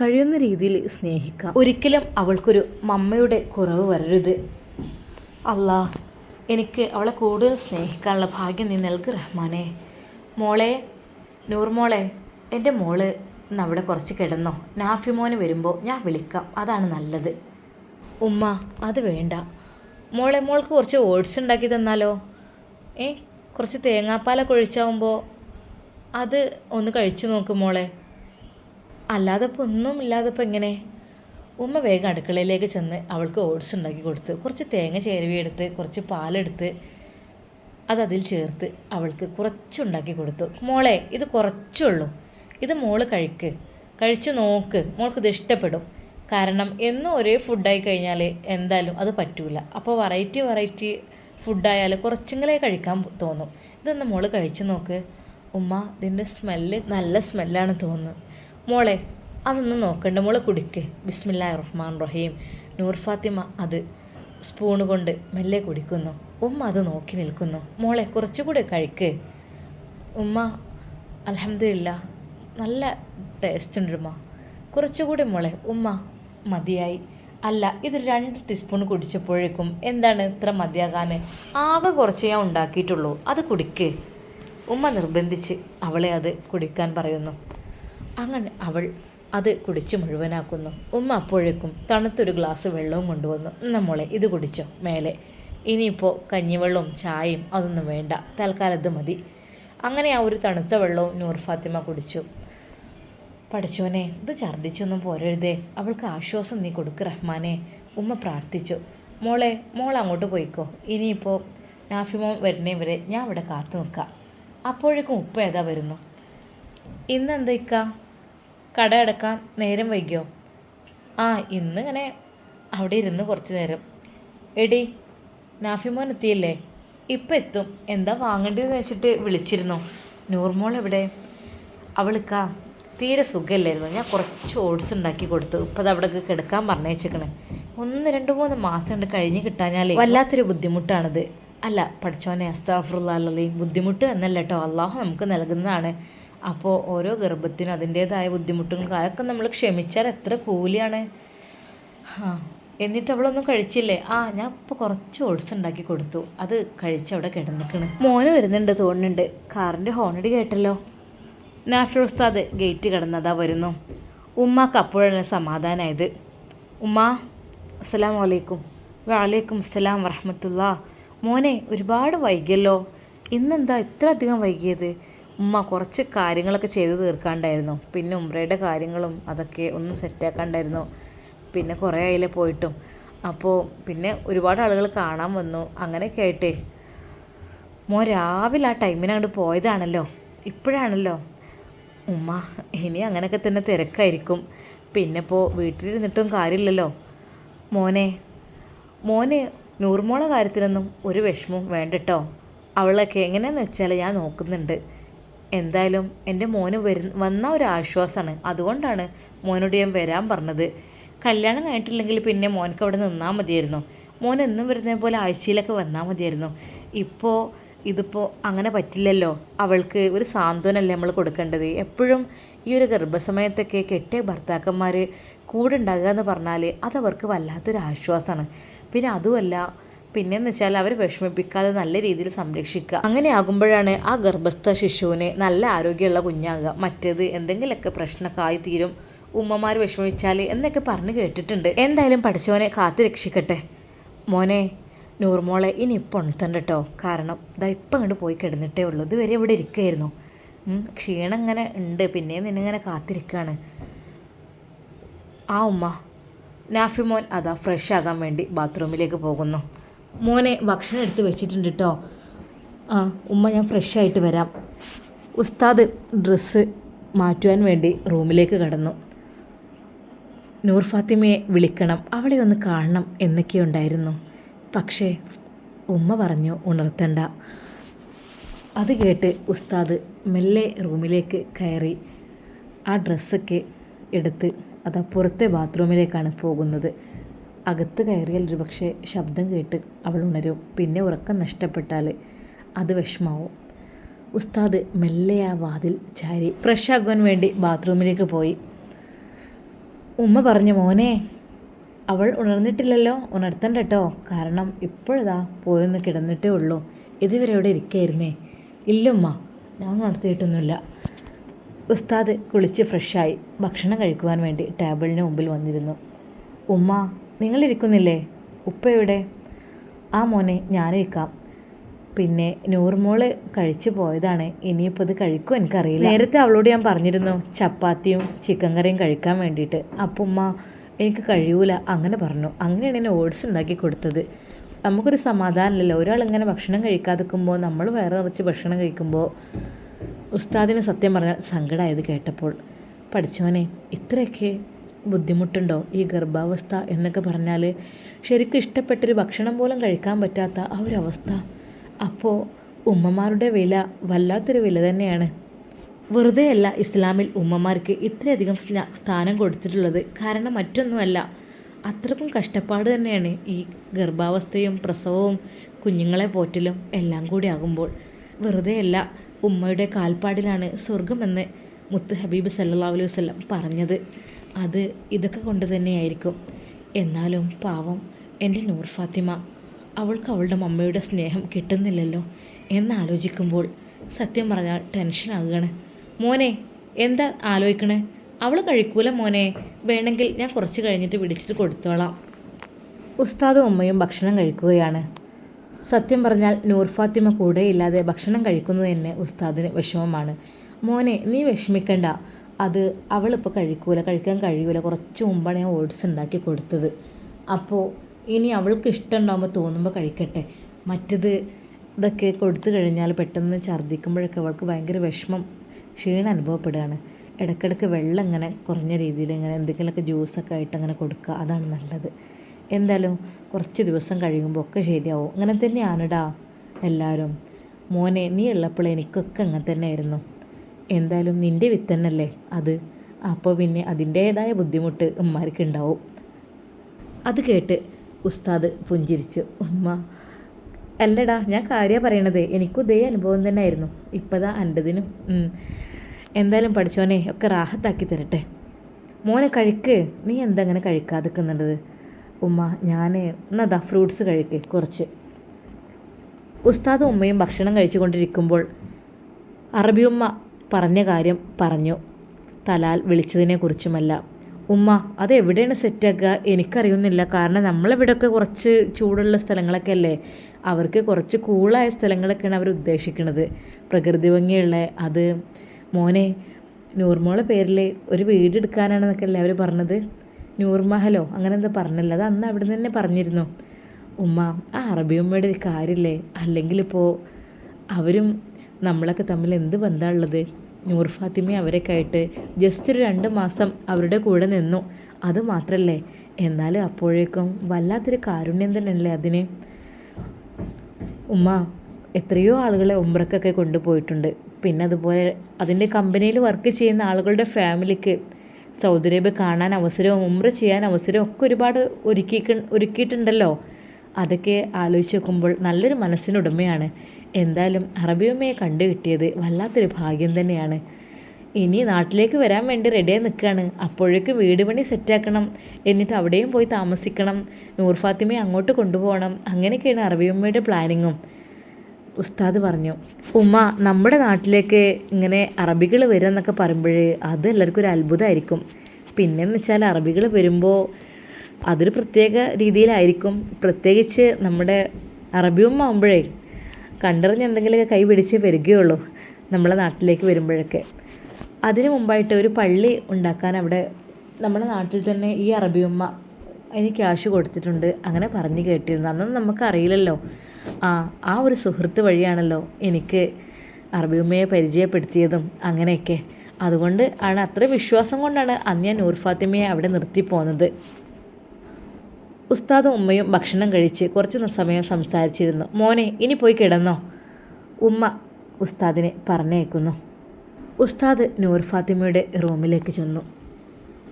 കഴിയുന്ന രീതിയിൽ സ്നേഹിക്കാം. ഒരിക്കലും അവൾക്കൊരു മമ്മയുടെ കുറവ് വരരുത്. അല്ലാ എനിക്ക് അവളെ കൂടുതൽ സ്നേഹിക്കാനുള്ള ഭാഗ്യം നീ നൽകി റഹ്മാനെ. മോളെ നൂർമോളെ എന്റെ മോൾ ഇന്ന് അവിടെ കുറച്ച് കിടന്നോ. നാഫിമോന് വരുമ്പോൾ ഞാൻ വിളിക്കാം. അതാണ് നല്ലത്. ഉമ്മ അത് വേണ്ട. മോളെ മോൾക്ക് കുറച്ച് ഓട്സ് ഉണ്ടാക്കി തന്നാലോ? ഏ കുറച്ച് തേങ്ങാപ്പാലൊക്കെ ഒഴിച്ചാവുമ്പോൾ അത് ഒന്ന് കഴിച്ചു നോക്ക് മോളെ. അല്ലാതെ ഇപ്പോൾ ഒന്നും ഇല്ലാതെ ഇപ്പോൾ എങ്ങനെ? ഉമ്മ വേഗം അടുക്കളയിലേക്ക് ചെന്ന് അവൾക്ക് ഓട്സ് ഉണ്ടാക്കി കൊടുത്തു കുറച്ച് തേങ്ങ ചേരുവിയെടുത്ത് കുറച്ച് പാലെടുത്ത് അത് അതിൽ ചേർത്ത് അവൾക്ക് കുറച്ചുണ്ടാക്കി കൊടുത്തു. മോളെ ഇത് കുറച്ചുള്ളൂ. ഇത് മോൾ കഴിക്ക്. കഴിച്ചു നോക്ക്. മോൾക്കിത് ഇഷ്ടപ്പെടും. കാരണം എന്നും ഒരേ ഫുഡായി കഴിഞ്ഞാൽ എന്തായാലും അത് പറ്റൂല. അപ്പോൾ വെറൈറ്റി വെറൈറ്റി ഫുഡായാൽ കുറച്ചെങ്കിലേ കഴിക്കാൻ തോന്നും. ഇതൊന്ന് മോൾ കഴിച്ച് നോക്ക്. ഉമ്മ ഇതിന്റെ സ്മെല്ല് നല്ല സ്മെല്ലാണ് തോന്നുന്നു. മോളെ അതൊന്നും നോക്കണ്ട. മോളെ കുടിക്ക്. ബിസ്മില്ലാ റഹ്മാൻ റഹീം നൂർ ഫാത്തിമ അത് സ്പൂൺ കൊണ്ട് മെല്ലെ കുടിക്കുന്നു. ഉമ്മ അത് നോക്കി നിൽക്കുന്നു. മോളെ കുറച്ചുകൂടി കഴിക്ക്. ഉമ്മ അലഹമില്ല നല്ല ടേസ്റ്റ് ഉണ്ട് ഉമ്മ. കുറച്ചുകൂടി മോളെ ഉമ്മ മതിയായി. അല്ല ഇത് രണ്ട് ടീസ്പൂൺ കുടിച്ചപ്പോഴേക്കും എന്താണ് ഇത്ര മതിയാകാൻ ആകെ കുറച്ച് ഞാൻ ഉണ്ടാക്കിയിട്ടുള്ളൂ. അത് കുടിക്ക്. ഉമ്മ നിർബന്ധിച്ച് അവളെ അത് കുടിക്കാൻ പറയുന്നു. അങ്ങനെ അവൾ അത് കുടിച്ച് മുഴുവനാക്കുന്നു. ഉമ്മ അപ്പോഴേക്കും തണുത്തൊരു ഗ്ലാസ് വെള്ളവും കൊണ്ടുവന്നു. നമ്മളെ ഇത് കുടിച്ചോ മേലെ. ഇനിയിപ്പോൾ കഞ്ഞിവെള്ളവും ചായയും അതൊന്നും വേണ്ട. തൽക്കാലം ഇത് മതി. അങ്ങനെ ആ ഒരു തണുത്ത വെള്ളവും നൂർ ഫാത്തിമ കുടിച്ചു. പഠിച്ചോനെ ഇത് ഛർദ്ദിച്ചൊന്നും പോരരുതേ. അവൾക്ക് ആശ്വാസം നീ കൊടുക്ക് റഹ്മാനെ. ഉമ്മ പ്രാർത്ഥിച്ചു. മോളെ മോൾ അങ്ങോട്ട് പോയിക്കോ. ഇനിയിപ്പോൾ നാഫിമോ വരുന്നേ വരെ ഞാൻ ഇവിടെ കാത്തു നിൽക്കാം. അപ്പോഴേക്കും ഉപ്പ ഏതാ വരുന്നു? ഇന്നെന്താ ഇക്ക? കട അടക്കാൻ നേരം വൈകിയോ? ആ ഇന്ന് ഇങ്ങനെ അവിടെ ഇരുന്ന് കുറച്ച് നേരം. എടി നാഫിമോൻ എത്തിയില്ലേ? ഇപ്പം എത്തും. എന്താ വാങ്ങേണ്ടതെന്ന് വെച്ചിട്ട് വിളിച്ചിരുന്നു. നൂർമോൾ എവിടെ? അവൾക്കാ തീരെ സുഖമില്ലായിരുന്നു. ഞാൻ കുറച്ച് ഓട്സ് ഉണ്ടാക്കി കൊടുത്തു. ഇപ്പം അത് അവിടെ കിടക്കാൻ പറഞ്ഞേച്ചേക്കണേ ഒന്ന് രണ്ട് മൂന്ന് മാസം കൊണ്ട് കഴിഞ്ഞ് കിട്ടാഞ്ഞാലേ വല്ലാത്തൊരു ബുദ്ധിമുട്ടാണിത്. അല്ല പഠിച്ചോനെ അസ്താഫുറുല്ലാലി ബുദ്ധിമുട്ട് എന്നല്ല കേട്ടോ അള്ളാഹു നമുക്ക് നൽകുന്നതാണ്. അപ്പോൾ ഓരോ ഗർഭത്തിനും അതിന്റേതായ ബുദ്ധിമുട്ടുകൾക്ക് അതൊക്കെ നമ്മൾ ക്ഷമിച്ചാൽ എത്ര കൂലിയാണ്. ആ എന്നിട്ട് അവളൊന്നും കഴിച്ചില്ലേ? ആ ഞാൻ ഇപ്പോൾ കുറച്ച് ഓട്സ് ഉണ്ടാക്കി കൊടുത്തു. അത് കഴിച്ച് അവിടെ കിടന്നിക്കണ് മോന് വരുന്നുണ്ട് തോന്നുന്നുണ്ട്. കാറിന്റെ ഹോണടി കേട്ടല്ലോ. നാഫി ഉസ്താദ് ഗേറ്റ് കടന്നതാ വരുന്നു. ഉമ്മാക്ക് അപ്പോഴാണ് സമാധാനമായത് ഉമ്മ അസ്സലാം വലൈക്കും വലൈക്കും അസ്സലാം വറഹമത്തുള്ള. മോനെ ഒരുപാട് വൈകിയല്ലോ. ഇന്നെന്താ ഇത്ര അധികം വൈകിയത്? ഉമ്മ കുറച്ച് കാര്യങ്ങളൊക്കെ ചെയ്ത് തീർക്കാണ്ടായിരുന്നു. പിന്നെ ഉമ്രയുടെ കാര്യങ്ങളും അതൊക്കെ ഒന്ന് സെറ്റാക്കാണ്ടായിരുന്നു. പിന്നെ കുറേ ആയില്ലേ പോയിട്ടും. അപ്പോൾ പിന്നെ ഒരുപാട് ആളുകൾ കാണാൻ വന്നു. അങ്ങനെയൊക്കെ ആയിട്ടേ. മോ രാവിലെ ആ ടൈമിന് അങ്ങോട്ട് പോയതാണല്ലോ. ഇപ്പോഴാണല്ലോ. ഉമ്മ ഇനി അങ്ങനെയൊക്കെ തന്നെ തിരക്കായിരിക്കും. പിന്നെ ഇപ്പോൾ വീട്ടിലിരുന്നിട്ടും കാര്യമില്ലല്ലോ. മോനെ മോനെ കാര്യത്തിനൊന്നും ഒരു വിഷമവും വേണ്ടട്ടോ. അവളൊക്കെ എങ്ങനെയാണെന്ന് വെച്ചാൽ ഞാൻ നോക്കുന്നുണ്ട്. എന്തായാലും എന്റെ മോന് വരു വന്ന ഒരു ആശ്വാസമാണ് അതുകൊണ്ടാണ് മോനോട് ഞാൻ വരാൻ പറഞ്ഞത്. കല്യാണം കഴിഞ്ഞിട്ടില്ലെങ്കിൽ പിന്നെ മോനക്ക് അവിടെ നിന്നാൽ മതിയായിരുന്നു. മോൻ എന്നും പോലെ ആഴ്ചയിലൊക്കെ വന്നാൽ മതിയായിരുന്നു. ഇപ്പോൾ ഇതിപ്പോൾ അങ്ങനെ പറ്റില്ലല്ലോ. അവൾക്ക് ഒരു സാന്ത്വനല്ലേ നമ്മൾ കൊടുക്കേണ്ടത്. എപ്പോഴും ഈ ഒരു ഗർഭസമയത്തൊക്കെ കെട്ടിയ ഭർത്താക്കന്മാർ കൂടെ ഉണ്ടാകുക എന്ന് പറഞ്ഞാൽ അതവർക്ക് വല്ലാത്തൊരു ആശ്വാസമാണ് പിന്നെ അതുമല്ല പിന്നെന്ന് വെച്ചാൽ അവരെ വിഷമിപ്പിക്കാതെ നല്ല രീതിയിൽ സംരക്ഷിക്കുക. അങ്ങനെ ആകുമ്പോഴാണ് ആ ഗർഭസ്ഥ ശിശുവിന് നല്ല ആരോഗ്യമുള്ള കുഞ്ഞാകുക. മറ്റേത് എന്തെങ്കിലുമൊക്കെ പ്രശ്നമൊക്കെ ആയി തീരും. ഉമ്മമാർ വിഷമിച്ചാൽ എന്നൊക്കെ പറഞ്ഞ് കേട്ടിട്ടുണ്ട്. എന്തായാലും പഠിച്ചവനെ കാത്തു രക്ഷിക്കട്ടെ. മോനെ നൂർമോളെ ഇനി ഇപ്പോൾ ഉണർത്തണ്ട കേട്ടോ കാരണം ഇതാ ഇപ്പം അങ്ങോട്ട് പോയി കിടന്നിട്ടേ ഉള്ളൂ. ഇതുവരെ ഇവിടെ ഇരിക്കുകയായിരുന്നു ക്ഷീണം ഇങ്ങനെ ഉണ്ട്. പിന്നെ നിന്നിങ്ങനെ കാത്തിരിക്കുകയാണ് ആ ഉമ്മ നാഫി മോൻ അതാ ഫ്രഷ് ആകാൻ വേണ്ടി ബാത്റൂമിലേക്ക് പോകുന്നു. മോനെ ഭക്ഷണം എടുത്ത് വെച്ചിട്ടുണ്ട് കേട്ടോ ആ ഉമ്മ ഞാൻ ഫ്രഷ് ആയിട്ട് വരാം. ഉസ്താദ് ഡ്രസ്സ് മാറ്റുവാൻ വേണ്ടി റൂമിലേക്ക് കടന്നു. നൂർ ഫാത്തിമയെ വിളിക്കണം. അവളെ ഒന്ന് കാണണം എന്നൊക്കെയുണ്ടായിരുന്നു. പക്ഷേ ഉമ്മ പറഞ്ഞു ഉണർത്തണ്ട. അത് കേട്ട് ഉസ്താദ് മെല്ലെ റൂമിലേക്ക് കയറി ആ ഡ്രസ്സൊക്കെ എടുത്ത് അത് പുറത്തെ ബാത്റൂമിലേക്കാണ് പോകുന്നത്. അകത്ത് കയറിയാൽ ഒരു പക്ഷേ ശബ്ദം കേട്ട് അവൾ ഉണരും. പിന്നെ ഉറക്കം നഷ്ടപ്പെട്ടാൽ അത് വിഷമാവും. ഉസ്താദ് മെല്ലെ ആ വാതിൽ ചാരി ഫ്രഷ് ആകുവാൻ വേണ്ടി ബാത്റൂമിലേക്ക് പോയി. ഉമ്മ പറഞ്ഞു മോനെ അവൾ ഉണർന്നിട്ടില്ലല്ലോ ഉണർത്തണ്ട കേട്ടോ കാരണം ഇപ്പോഴതാ പോയൊന്ന് കിടന്നിട്ടേ ഉള്ളൂ. ഇതുവരെ ഇവിടെ ഇരിക്കായിരുന്നേ. ഇല്ലുമ്മ ഞാൻ ഉണർത്തിയിട്ടൊന്നുമില്ല. ഉസ്താദ് കുളിച്ച് ഫ്രഷായി. ഭക്ഷണം കഴിക്കുവാൻ വേണ്ടി ടേബിളിന് മുമ്പിൽ വന്നിരുന്നു. ഉമ്മ നിങ്ങളിരിക്കുന്നില്ലേ? ഉപ്പ എവിടെ? ആ മോനെ ഞാനിരിക്കാം പിന്നെ നൂർമോൾ കഴിച്ചു പോയതാണ്. ഇനിയിപ്പോൾ ഇത് കഴിക്കും എനിക്കറിയില്ല. നേരത്തെ അവളോട് ഞാൻ പറഞ്ഞിരുന്നു ചപ്പാത്തിയും ചിക്കൻ കറിയും കഴിക്കാൻ വേണ്ടിയിട്ട്. അപ്പം ഉമ്മ എനിക്ക് കഴിയൂല. അങ്ങനെ പറഞ്ഞു. അങ്ങനെയാണ് എന്നെ ഓട്സ് ഉണ്ടാക്കി കൊടുത്തത്. നമുക്കൊരു സമാധാനമല്ലല്ലോ ഒരാൾ ഇങ്ങനെ ഭക്ഷണം കഴിക്കാതിരിക്കുമ്പോൾ നമ്മൾ വയറ് നിറച്ച് ഭക്ഷണം കഴിക്കുമ്പോൾ ഉസ്താദിന് സത്യം പറഞ്ഞാൽ സങ്കടമായത് കേട്ടപ്പോൾ പഠിച്ചവനെ ഇത്രയൊക്കെ ബുദ്ധിമുട്ടുണ്ടോ? ഈ ഗർഭാവസ്ഥ എന്നൊക്കെ പറഞ്ഞാൽ ശരിക്കും ഇഷ്ടപ്പെട്ടൊരു ഭക്ഷണം പോലും കഴിക്കാൻ പറ്റാത്ത ആ ഒരു അവസ്ഥ. അപ്പോൾ ഉമ്മമാരുടെ വില വല്ലാത്തൊരു വില തന്നെയാണ്. വെറുതെയല്ല ഇസ്ലാമിൽ ഉമ്മമാർക്ക് ഇത്രയധികം സ്ഥാനം കൊടുത്തിട്ടുള്ളത്. കാരണം മറ്റൊന്നുമല്ല അത്രക്കും കഷ്ടപ്പാട് തന്നെയാണ് ഈ ഗർഭാവസ്ഥയും പ്രസവവും കുഞ്ഞുങ്ങളെ പോറ്റലും എല്ലാം കൂടി ആകുമ്പോൾ. വെറുതെയല്ല ഉമ്മയുടെ കാൽപ്പാടിലാണ് സ്വർഗമെന്ന് മുത്ത് ഹബീബ് സല്ലാ അലൈഹി വസല്ലം പറഞ്ഞത്. അത് ഇതൊക്കെ കൊണ്ട് തന്നെയായിരിക്കും. എന്നാലും പാവം എന്റെ നൂർ ഫാത്തിമ അവൾക്ക് അവളുടെ മമ്മയുടെ സ്നേഹം കിട്ടുന്നില്ലല്ലോ എന്നാലോചിക്കുമ്പോൾ സത്യം പറഞ്ഞാൽ ടെൻഷനാകുകയാണ്. മോനെ എന്താ ആലോചിക്കണേ? അവൾ കഴിക്കൂല മോനെ. വേണമെങ്കിൽ ഞാൻ കുറച്ച് കഴിഞ്ഞിട്ട് പിടിച്ചിട്ട് കൊടുത്തോളാം. ഉസ്താദും ഉമ്മയും ഭക്ഷണം കഴിക്കുകയാണ്. സത്യം പറഞ്ഞാൽ നൂർ ഫാത്തിമ കൂടെയില്ലാതെ ഭക്ഷണം കഴിക്കുന്നത് തന്നെ ഉസ്താദിന് വിഷമമാണ്. മോനെ നീ വിഷമിക്കണ്ട. അത് അവളിപ്പോൾ കഴിക്കൂല കഴിക്കാൻ കഴിയൂല. കുറച്ച് മുമ്പാണ് ഞാൻ ഓട്സ് ഉണ്ടാക്കി കൊടുത്തത്. അപ്പോൾ ഇനി അവൾക്ക് ഇഷ്ടമുണ്ടാകുമ്പോൾ തോന്നുമ്പോൾ കഴിക്കട്ടെ. മറ്റത് ഇതൊക്കെ കൊടുത്തു കഴിഞ്ഞാൽ പെട്ടെന്ന് ഛർദ്ദിക്കുമ്പോഴൊക്കെ അവൾക്ക് ഭയങ്കര വിഷമം. ക്ഷീണം അനുഭവപ്പെടുകയാണ്. ഇടയ്ക്കിടയ്ക്ക് വെള്ളം ഇങ്ങനെ കുറഞ്ഞ രീതിയിൽ ഇങ്ങനെ എന്തെങ്കിലുമൊക്കെ ജ്യൂസൊക്കെ ആയിട്ട് അങ്ങനെ കൊടുക്കുക അതാണ് നല്ലത്. എന്തായാലും കുറച്ച് ദിവസം കഴിയുമ്പോൾ ഒക്കെ ശരിയാവും. അങ്ങനെ തന്നെയാണിടാ എല്ലാവരും. മോനെ നീ ഉള്ളപ്പോൾ എനിക്കൊക്കെ അങ്ങനെ തന്നെയായിരുന്നു. എന്തായാലും നിന്റെ വിത്തന്നല്ലേ അത്. അപ്പോൾ പിന്നെ അതിന്റേതായ ബുദ്ധിമുട്ട് ഉമ്മാർക്ക് ഉണ്ടാവും അത് കേട്ട് ഉസ്താദ് പുഞ്ചിരിച്ചു. ഉമ്മ അല്ലടാ ഞാൻ കാര്യമാണ് പറയണത്. എനിക്കും ഇതേ അനുഭവം തന്നെ ആയിരുന്നു ഇപ്പതാ എന്റെതിനും. എന്തായാലും പഠിച്ചോനെ ഒക്കെ റാഹത്താക്കി തരട്ടെ. മോനെ കഴിക്ക്. നീ എന്താ അങ്ങനെ കഴിക്കാതിരിക്കുന്നുണ്ടത്? ഉമ്മ ഞാൻ എന്നതാ ഫ്രൂട്ട്സ് കഴിക്ക് കുറച്ച്. ഉസ്താദും ഉമ്മയും ഭക്ഷണം കഴിച്ചുകൊണ്ടിരിക്കുമ്പോൾ ഉമ്മ പറഞ്ഞ കാര്യം പറഞ്ഞു. തലാൽ വിളിച്ചതിനെക്കുറിച്ചുമല്ല. ഉമ്മ അത് എവിടെയാണ് സെറ്റാക്കുക എനിക്കറിയുന്നില്ല. കാരണം നമ്മളിവിടെയൊക്കെ കുറച്ച് ചൂടുള്ള സ്ഥലങ്ങളൊക്കെ അല്ലേ? അവർക്ക് കുറച്ച് കൂളായ സ്ഥലങ്ങളൊക്കെയാണ് അവർ ഉദ്ദേശിക്കുന്നത്. പ്രകൃതി ഭംഗിയുള്ള അത്. മോനെ നൂർമോളെ പേരിൽ ഒരു വീട് എടുക്കാനാണെന്നൊക്കെ അല്ലേ അവർ പറഞ്ഞത്? നൂർമഹലോ? അങ്ങനെ എന്താ പറഞ്ഞല്ലോ. അത് അന്ന് അവിടെ തന്നെ പറഞ്ഞിരുന്നു. ഉമ്മ ആ അറബി ഉമ്മയുടെ ഒരു കാര്യമില്ലേ? അല്ലെങ്കിൽ ഇപ്പോൾ അവരും നമ്മളൊക്കെ തമ്മിൽ എന്ത് ബന്ധമുള്ളത് നൂർ ഫാത്തിമ അവരൊക്കെ ആയിട്ട് ജസ്റ്റ് ഒരു രണ്ട് മാസം അവരുടെ കൂടെ നിന്നു. അത് മാത്രമല്ലേ? എന്നാലും അപ്പോഴേക്കും വല്ലാത്തൊരു കാരുണ്യം തന്നെയല്ലേ അതിന്? ഉമ്മ എത്രയോ ആളുകളെ ഉമ്രക്കൊക്കെ കൊണ്ടുപോയിട്ടുണ്ട്. പിന്നെ അതുപോലെ അതിന്റെ കമ്പനിയിൽ വർക്ക് ചെയ്യുന്ന ആളുകളുടെ ഫാമിലിക്ക് സൗദി അറേബ്യ കാണാൻ അവസരവും ഉമ്ര ചെയ്യാൻ അവസരവും ഒക്കെ ഒരുപാട് ഒരുക്കി ഒരുക്കിയിട്ടുണ്ടല്ലോ. അതൊക്കെ ആലോചിച്ച് നോക്കുമ്പോൾ നല്ലൊരു മനസ്സിനുടമയാണ് എന്തായാലും അറബിയമ്മയെ കണ്ടു കിട്ടിയത് വല്ലാത്തൊരു ഭാഗ്യം തന്നെയാണ്. ഇനി നാട്ടിലേക്ക് വരാൻ വേണ്ടി റെഡിയായി നിൽക്കുകയാണ് അപ്പോഴേക്കും വീട് പണി സെറ്റാക്കണം എന്നിട്ട് അവിടെയും പോയി താമസിക്കണം. നൂർ ഫാത്തിമയെ അങ്ങോട്ട് കൊണ്ടുപോകണം. അങ്ങനെയൊക്കെയാണ് അറബിയമ്മയുടെ പ്ലാനിങ്ങും ഉസ്താദ് പറഞ്ഞു ഉമ്മ നമ്മുടെ നാട്ടിലേക്ക് ഇങ്ങനെ അറബികൾ വരിക എന്നൊക്കെ പറയുമ്പോഴേ അത് എല്ലാവർക്കും ഒരു അത്ഭുതമായിരിക്കും പിന്നെന്ന് വെച്ചാൽ അറബികൾ വരുമ്പോൾ അതൊരു പ്രത്യേക രീതിയിലായിരിക്കും. പ്രത്യേകിച്ച് നമ്മുടെ അറബിയമ്മ ആകുമ്പോഴേ കണ്ടറിഞ്ഞ് എന്തെങ്കിലുമൊക്കെ കൈ പിടിച്ച് വരികയുള്ളൂ നമ്മളെ നാട്ടിലേക്ക് വരുമ്പോഴൊക്കെ. അതിനു മുമ്പായിട്ട് ഒരു പള്ളി ഉണ്ടാക്കാൻ അവിടെ നമ്മുടെ നാട്ടിൽ തന്നെ ഈ അറബിയമ്മ അതിന് ക്യാഷ് കൊടുത്തിട്ടുണ്ട്. അങ്ങനെ പറഞ്ഞു കേട്ടിരുന്നു. അന്നൊന്നും നമുക്കറിയില്ലല്ലോ. ആ ആ ഒരു സുഹൃത്ത് വഴിയാണല്ലോ എനിക്ക് അറബിയമ്മയെ പരിചയപ്പെടുത്തിയതും അങ്ങനെയൊക്കെ. അതുകൊണ്ട് ആണ് അത്ര വിശ്വാസം കൊണ്ടാണ് അന്ന് ഞാൻ നൂർ ഫാത്തിമയെ അവിടെ നിർത്തി പോന്നത് ഉസ്താദും ഉമ്മയും ഭക്ഷണം കഴിച്ച് കുറച്ച് സമയം സംസാരിച്ചിരുന്നു. മോനെ ഇനി പോയി കിടന്നോ. ഉമ്മ ഉസ്താദിനെ പറഞ്ഞേക്കുന്നു. ഉസ്താദ് നൂർ ഫാത്തിമയുടെ റൂമിലേക്ക് ചെന്നു.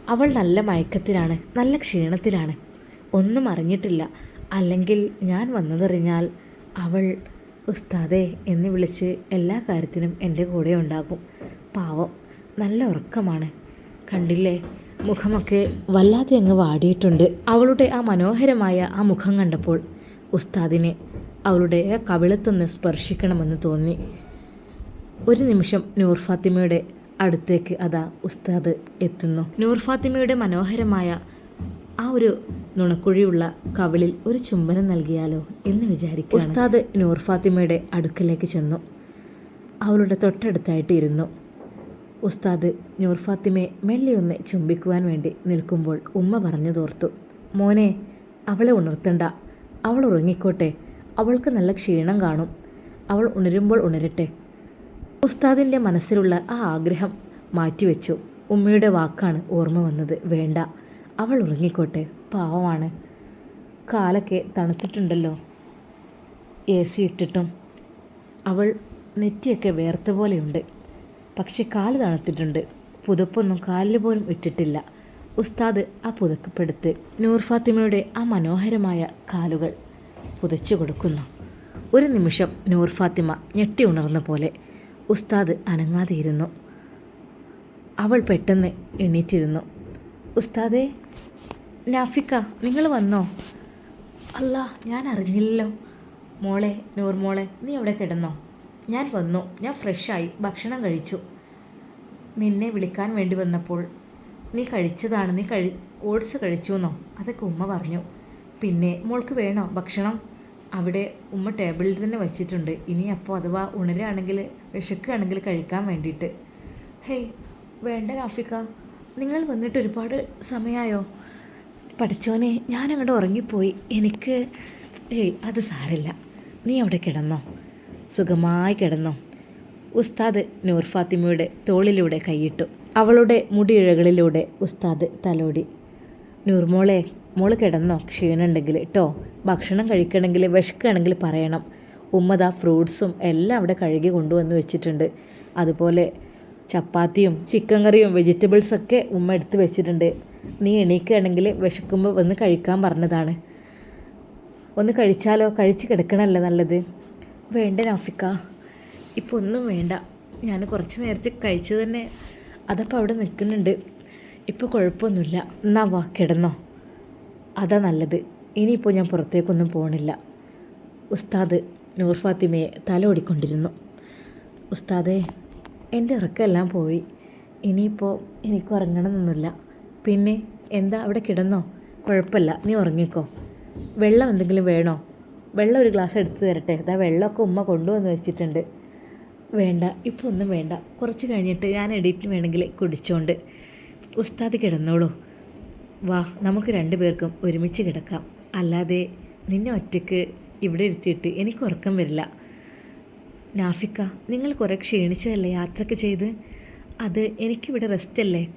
അവൾ നല്ല മയക്കത്തിലാണ് നല്ല ക്ഷീണത്തിലാണ്. ഒന്നും അറിഞ്ഞിട്ടില്ല. അല്ലെങ്കിൽ ഞാൻ വന്നതറിഞ്ഞാൽ അവൾ ഉസ്താദേ എന്ന് വിളിച്ച് എല്ലാ കാര്യത്തിനും എന്റെ കൂടെ ഉണ്ടാകും. പാവം നല്ല ഉറക്കമാണ്. കണ്ടില്ലേ? മുഖമൊക്കെ വല്ലാതെ അങ്ങ് വാടിയിട്ടുണ്ട്. അവളുടെ ആ മനോഹരമായ ആ മുഖം കണ്ടപ്പോൾ ഉസ്താദിനെ അവളുടെ കവിളത്തൊന്ന് സ്പർശിക്കണമെന്ന് തോന്നി. ഒരു നിമിഷം നൂർ ഫാത്തിമയുടെ അടുത്തേക്ക് അതാ ഉസ്താദ് എത്തുന്നു. നൂർ ഫാത്തിമയുടെ മനോഹരമായ ആ ഒരു നുണക്കുഴിയുള്ള കവിളിൽ ഒരു ചുംബനം നൽകിയാലോ എന്ന് വിചാരിക്കും ഉസ്താദ് നൂർ ഫാത്തിമയുടെ അടുക്കലേക്ക് ചെന്നു. അവളുടെ തൊട്ടടുത്തായിട്ട് ഇരുന്നു. ഉസ്താദ് നൂർ ഫാത്തിമയെ മെല്ലെ ഒന്ന് ചുംബിക്കുവാൻ വേണ്ടി നിൽക്കുമ്പോൾ ഉമ്മ പറഞ്ഞു തോർത്തു. മോനെ അവളെ ഉണർത്തണ്ട. അവൾ ഉറങ്ങിക്കോട്ടെ. അവൾക്ക് നല്ല ക്ഷീണം കാണും. അവൾ ഉണരുമ്പോൾ ഉണരട്ടെ. ഉസ്താദിന്റെ മനസ്സിലുള്ള ആ ആഗ്രഹം മാറ്റിവെച്ചു. ഉമ്മയുടെ വാക്കാണ് ഓർമ്മ വന്നത്. വേണ്ട. അവൾ ഉറങ്ങിക്കോട്ടെ. പാവമാണ്. കാലൊക്കെ തണുത്തിട്ടുണ്ടല്ലോ. A C ഇട്ടിട്ടും. അവൾ നെറ്റിയൊക്കെ വേർത്ത പോലെയുണ്ട്. പക്ഷെ കാൽ തണുത്തിട്ടുണ്ട്. പുതപ്പൊന്നും കാലിൽ പോലും ഇട്ടിട്ടില്ല. ഉസ്താദ് ആ പുതക്കപ്പെടുത്ത് നൂർ ഫാത്തിമയുടെ ആ മനോഹരമായ കാലുകൾ പുതച്ചു കൊടുക്കുന്നു. ഒരു നിമിഷം നൂർ ഫാത്തിമ ഞെട്ടി ഉണർന്ന പോലെ ഉസ്താദ് അനങ്ങാതെയിരുന്നു അവൾ പെട്ടെന്ന് എണീറ്റിരുന്നു. ഉസ്താദേ നാഫിക്ക നിങ്ങൾ വന്നോ? അല്ല ഞാൻ അറിഞ്ഞില്ലല്ലോ. മോളെ നൂർ മോളെ നീ എവിടെ കിടന്നോ? ഞാൻ വന്നു ഞാൻ ഫ്രഷായി ഭക്ഷണം കഴിച്ചു. നിന്നെ വിളിക്കാൻ വേണ്ടി വന്നപ്പോൾ നീ കഴിച്ചതാണ് നീ കഴി ഓട്സ് കഴിച്ചു എന്നോ അതൊക്കെ ഉമ്മ പറഞ്ഞു. പിന്നെ മോൾക്ക് വേണോ ഭക്ഷണം? അവിടെ ഉമ്മ ടേബിളിൽ തന്നെ വച്ചിട്ടുണ്ട്. ഇനി അപ്പോൾ അഥവാ ഉണരാണെങ്കിൽ വിശക്കുകയാണെങ്കിൽ കഴിക്കാൻ വേണ്ടിയിട്ട്. ഹേയ് വേണ്ട രാഫിക്ക. നിങ്ങൾ വന്നിട്ട് ഒരുപാട് സമയമായോ പഠിച്ചോനെ ഞാൻ അങ്ങോട്ട് ഉറങ്ങിപ്പോയി. എനിക്ക് ഏയ് അത് സാരല്ല. നീ അവിടെ കിടന്നോ? സുഖമായി കിടന്നോ? ഉസ്താദ് നൂർ ഫാത്തിമയുടെ തോളിലൂടെ കൈയിട്ടു. അവളുടെ മുടിയിഴകളിലൂടെ ഉസ്താദ് തലോടി. നൂർമോളെ മോൾ കിടന്നോ? ക്ഷീണുണ്ടെങ്കിൽ കേട്ടോ ഭക്ഷണം കഴിക്കണമെങ്കിൽ വിശക്കുകയാണെങ്കിൽ പറയണം. ഉമ്മത ഫ്രൂട്ട്സും എല്ലാം അവിടെ കഴുകി കൊണ്ടുവന്ന് വെച്ചിട്ടുണ്ട്. അതുപോലെ ചപ്പാത്തിയും ചിക്കൻ കറിയും വെജിറ്റബിൾസൊക്കെ ഉമ്മ എടുത്ത് വെച്ചിട്ടുണ്ട്. നീ എണീക്കുകയാണെങ്കിൽ വിശക്കുമ്പോൾ വന്ന് കഴിക്കാൻ പറഞ്ഞതാണ്. ഒന്ന് കഴിച്ചാലോ? കഴിച്ച് കിടക്കണമല്ലേ നല്ലത്? വേണ്ട നാഫിക്ക? ഇപ്പോൾ ഒന്നും വേണ്ട. ഞാൻ കുറച്ച് നേരത്തെ കഴിച്ചു തന്നെ. അതപ്പോൾ അവിടെ നിൽക്കുന്നുണ്ട്. ഇപ്പോൾ കുഴപ്പമൊന്നുമില്ല. എന്നാ വാ കിടന്നോ. അതാ നല്ലത്. ഇനിയിപ്പോൾ ഞാൻ പുറത്തേക്കൊന്നും പോകണില്ല ഉസ്താദ് നൂർ ഫാത്തിമയെ തലോടിക്കൊണ്ടിരുന്നു ഉസ്താദേ എന്റെ ഉറക്കമെല്ലാം പോയി. ഇനിയിപ്പോൾ എനിക്ക് ഉറങ്ങണമെന്നൊന്നുമില്ല. പിന്നെ എന്താ അവിടെ കിടന്നോ? കുഴപ്പമില്ല നീ ഉറങ്ങിക്കോ. വെള്ളം എന്തെങ്കിലും വേണോ? വെള്ളം ഒരു ഗ്ലാസ് എടുത്ത് തരട്ടെ. അതാ വെള്ളമൊക്കെ ഉമ്മ കൊണ്ടുവന്ന് വെച്ചിട്ടുണ്ട്. വേണ്ട ഇപ്പോൾ ഒന്നും വേണ്ട. കുറച്ച് കഴിഞ്ഞിട്ട് ഞാൻ എഡിറ്റ് വേണമെങ്കിൽ കുടിച്ചോണ്ട്. ഉസ്താദ് കിടന്നോളൂ. വാ നമുക്ക് രണ്ടു പേർക്കും ഒരുമിച്ച് കിടക്കാം. അല്ലാതെ നിന്നെ ഒറ്റയ്ക്ക് ഇവിടെ ഇരുത്തിയിട്ട് എനിക്ക് ഉറക്കം വരില്ല. നാഫിക്ക നിങ്ങൾ കുറേ ക്ഷീണിച്ചതല്ലേ യാത്രയൊക്കെ ചെയ്ത്? അത് എനിക്കിവിടെ റെസ്റ്റ് അല്ലേ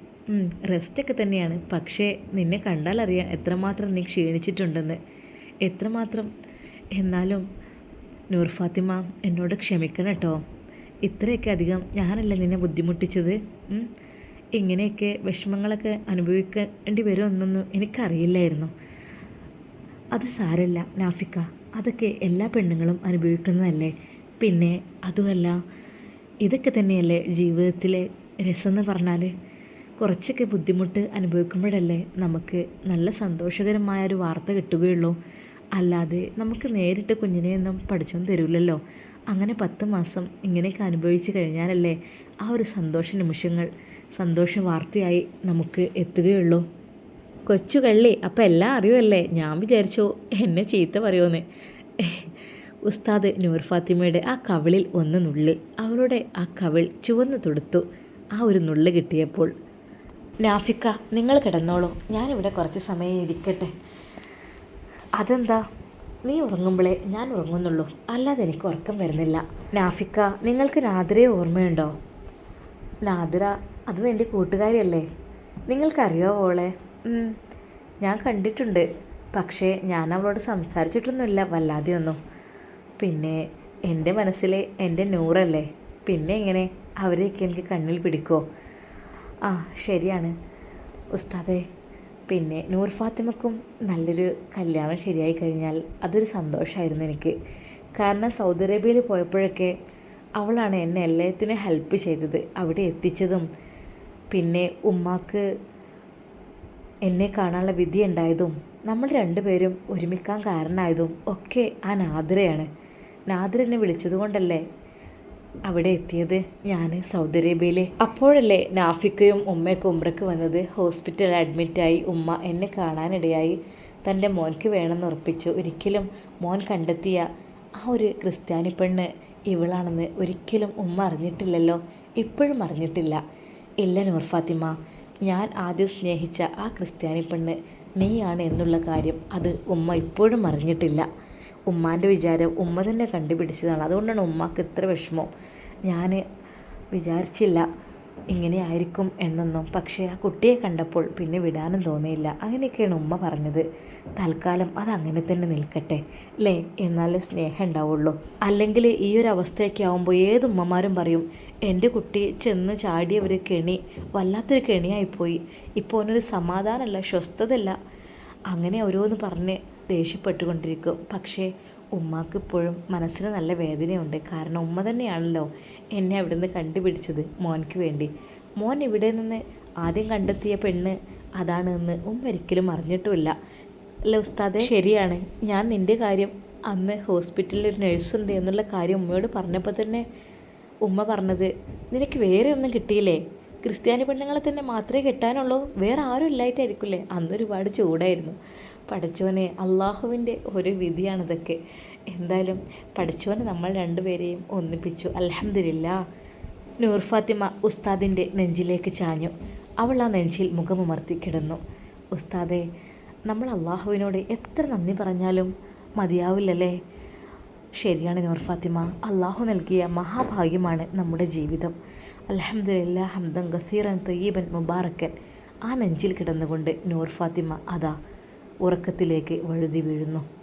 റെസ്റ്റൊക്കെ തന്നെയാണ്. പക്ഷേ നിന്നെ കണ്ടാൽ അറിയാം എത്രമാത്രം നീ ക്ഷീണിച്ചിട്ടുണ്ടെന്ന്. എത്രമാത്രം? എന്നാലും നൂർ ഫാത്തിമ എന്നോട് ക്ഷമിക്കണം കേട്ടോ. ഇത്രയൊക്കെ അധികം ഞാനല്ല നിന്നെ ബുദ്ധിമുട്ടിച്ചത്? ഇങ്ങനെയൊക്കെ വിഷമങ്ങളൊക്കെ അനുഭവിക്കേണ്ടി വരുമെന്നൊന്നും എനിക്കറിയില്ലായിരുന്നു. അത് സാരല്ല നാഫിക്ക. അതൊക്കെ എല്ലാ പെണ്ണുങ്ങളും അനുഭവിക്കുന്നതല്ലേ? പിന്നെ അതുമല്ല ഇതൊക്കെ തന്നെയല്ലേ ജീവിതത്തിലെ രസം എന്ന് പറഞ്ഞാൽ കുറച്ചൊക്കെ ബുദ്ധിമുട്ട് അനുഭവിക്കുമ്പോഴല്ലേ നമുക്ക് നല്ല സന്തോഷകരമായ ഒരു വാർത്ത കിട്ടുകയുള്ളൂ. അല്ലാതെ നമുക്ക് നേരിട്ട് കുഞ്ഞിനെയൊന്നും പഠിച്ചൊന്നും തരില്ലല്ലോ അങ്ങനെ പത്ത് മാസം ഇങ്ങനെയൊക്കെ അനുഭവിച്ച് കഴിഞ്ഞാലല്ലേ ആ ഒരു സന്തോഷ നിമിഷങ്ങൾ സന്തോഷ വാർത്തയായി നമുക്ക് എത്തുകയുള്ളൂ. കൊച്ചു കള്ളി അപ്പം എല്ലാം അറിയുമല്ലേ? ഞാൻ വിചാരിച്ചു എന്നെ ചീത്ത പറയുമെന്ന്. ഉസ്താദ് നൂർ ഫാത്തിമയുടെ ആ കവിളിൽ ഒന്ന് നുള്ളി. അവളുടെ ആ കവിൾ ചുവന്നു തൊടുത്തു. ആ ഒരു നുള്ള് കിട്ടിയപ്പോൾ നാഫിക്ക നിങ്ങൾ കിടന്നോളൂ. ഞാനിവിടെ കുറച്ച് സമയം ഇരിക്കട്ടെ. അതെന്താ? നീ ഉറങ്ങുമ്പോഴേ ഞാൻ ഉറങ്ങുന്നുള്ളൂ. അല്ലാതെ എനിക്ക് ഉറക്കം വരുന്നില്ല. നാഫിക്ക നിങ്ങൾക്ക് നാദിരയെ ഓർമ്മയുണ്ടോ? നാദിര അത് എന്റെ കൂട്ടുകാരിയല്ലേ? നിങ്ങൾക്കറിയോ അവളെ? ഞാൻ കണ്ടിട്ടുണ്ട്. പക്ഷേ ഞാൻ അവളോട് സംസാരിച്ചിട്ടൊന്നുമില്ല വല്ലാതെ ഒന്നും പിന്നെ എന്റെ മനസ്സിലെ എന്റെ നൂറല്ലേ? പിന്നെ എങ്ങനെ? അവരെയൊക്കെ എനിക്ക് കണ്ണിൽ പിടിക്കുമോ ആ ശരിയാണ്. ഉസ്താദെ പിന്നെ നൂർ ഫാത്തിമക്കും നല്ലൊരു കല്യാണം ശരിയായി കഴിഞ്ഞാൽ അതൊരു സന്തോഷമായിരുന്നു എനിക്ക്. കാരണം സൗദി അറേബ്യയിൽ പോയപ്പോഴൊക്കെ അവളാണ് എന്നെ എല്ലാത്തിനും ഹെൽപ്പ് ചെയ്തത്. അവിടെ എത്തിച്ചതും പിന്നെ ഉമ്മാക്ക് എന്നെ കാണാനുള്ള വിധി ഉണ്ടായതും നമ്മൾ രണ്ടുപേരും ഒരുമിക്കാൻ കാരണമായതും ഒക്കെ ആ നാദിരയാണ്. നാദിര എന്നെ വിളിച്ചതുകൊണ്ടല്ലേ അവിടെ എത്തിയത് ഞാൻ സൗദി അറേബ്യയിലെ. അപ്പോഴല്ലേ നാഫിക്കയും ഉമ്മയൊക്കെ ഉമ്രക്ക് വന്നത്. ഹോസ്പിറ്റലിൽ അഡ്മിറ്റായി ഉമ്മ എന്നെ കാണാനിടയായി. തന്റെ മോൻക്ക് വേണമെന്ന് ഉറപ്പിച്ചു. ഒരിക്കലും മോൻ കണ്ടെത്തിയ ആ ഒരു ക്രിസ്ത്യാനി പെണ്ണ് ഇവളാണെന്ന് ഒരിക്കലും ഉമ്മ അറിഞ്ഞിട്ടില്ലല്ലോ. ഇപ്പോഴും അറിഞ്ഞിട്ടില്ല. ഇല്ല നൂർ ഫാത്തിമ ഞാൻ ആദ്യം സ്നേഹിച്ച ആ ക്രിസ്ത്യാനി പെണ്ണ് നീയാണ് എന്നുള്ള കാര്യം അത് ഉമ്മ ഇപ്പോഴും അറിഞ്ഞിട്ടില്ല. ഉമ്മാന്റെ വിചാരം ഉമ്മ തന്നെ കണ്ടുപിടിച്ചതാണ്. അതുകൊണ്ടാണ് ഉമ്മക്ക് ഇത്ര വിഷമം. ഞാൻ വിചാരിച്ചില്ല ഇങ്ങനെ ആയിരിക്കും എന്നൊന്നും. പക്ഷേ ആ കുട്ടിയെ കണ്ടപ്പോൾ പിന്നെ വിടാനും തോന്നിയില്ല. അങ്ങനെയൊക്കെയാണ് ഉമ്മ പറഞ്ഞത്. തൽക്കാലം അത് അങ്ങനെ തന്നെ നിൽക്കട്ടെ അല്ലേ എന്നാലേ സ്നേഹം ഉണ്ടാവുള്ളൂ. അല്ലെങ്കിൽ ഈ ഒരു അവസ്ഥയൊക്കെ ആകുമ്പോൾ ഏത് ഉമ്മമാരും പറയും എന്റെ കുട്ടി ചെന്ന് ചാടിയ ഒരു കെണി വല്ലാത്തൊരു കെണിയായിപ്പോയി. ഇപ്പോൾ അവനൊരു സമാധാനമല്ല സ്വസ്ഥതല്ല അങ്ങനെ ഓരോന്ന് പറഞ്ഞ് ദേഷ്യപ്പെട്ടുകൊണ്ടിരിക്കും. പക്ഷേ ഉമ്മാക്ക് ഇപ്പോഴും മനസ്സിന് നല്ല വേദനയുണ്ട്. കാരണം ഉമ്മ തന്നെയാണല്ലോ എന്നെ അവിടുന്ന് കണ്ടുപിടിച്ചത് മോൻക്ക് വേണ്ടി. മോൻ ഇവിടെ നിന്ന് ആദ്യം കണ്ടെത്തിയ പെണ്ണ് അതാണ് എന്ന് ഉമ്മ ഒരിക്കലും അറിഞ്ഞിട്ടുമില്ല. അല്ല ഉസ്താദെ ശരിയാണ്. ഞാൻ നിന്റെ കാര്യം അന്ന് ഹോസ്പിറ്റലിൽ ഒരു നഴ്സുണ്ട് എന്നുള്ള കാര്യം ഉമ്മയോട് പറഞ്ഞപ്പോൾ തന്നെ ഉമ്മ പറഞ്ഞത് നിനക്ക് വേറെ ഒന്നും കിട്ടിയില്ലേ? ക്രിസ്ത്യാനി പെണ്ണുങ്ങളെ തന്നെ മാത്രമേ കിട്ടാനുള്ളൂ. വേറെ ആരും ഇല്ലായിട്ടായിരിക്കില്ലേ? അന്നൊരുപാട് ചൂടായിരുന്നു. പഠിച്ചവനെ അള്ളാഹുവിന്റെ ഒരു വിധിയാണിതൊക്കെ. എന്തായാലും പഠിച്ചവന് നമ്മൾ രണ്ടുപേരെയും ഒന്നിപ്പിച്ചു. അലഹമില്ല നൂർ ഫാത്തിമ ഉസ്താദിന്റെ നെഞ്ചിലേക്ക് ചാഞ്ഞു. അവൾ ആ നെഞ്ചിൽ മുഖമുമർത്തി കിടന്നു. ഉസ്താദെ നമ്മൾ അള്ളാഹുവിനോട് എത്ര നന്ദി പറഞ്ഞാലും മതിയാവില്ലല്ലേ? ശരിയാണ് നൂർ ഫാത്തിമ. അള്ളാഹു നൽകിയ മഹാഭാഗ്യമാണ് നമ്മുടെ ജീവിതം. അലഹമില്ല ഹംദൻ ഗസീറൻ തയ്യീബൻ മുബാറക്കൻ. ആ നെഞ്ചിൽ കിടന്നുകൊണ്ട് നൂർ ഫാത്തിമ അതാ ഉറക്കത്തിലേക്ക് വഴുതി വീഴുന്നു.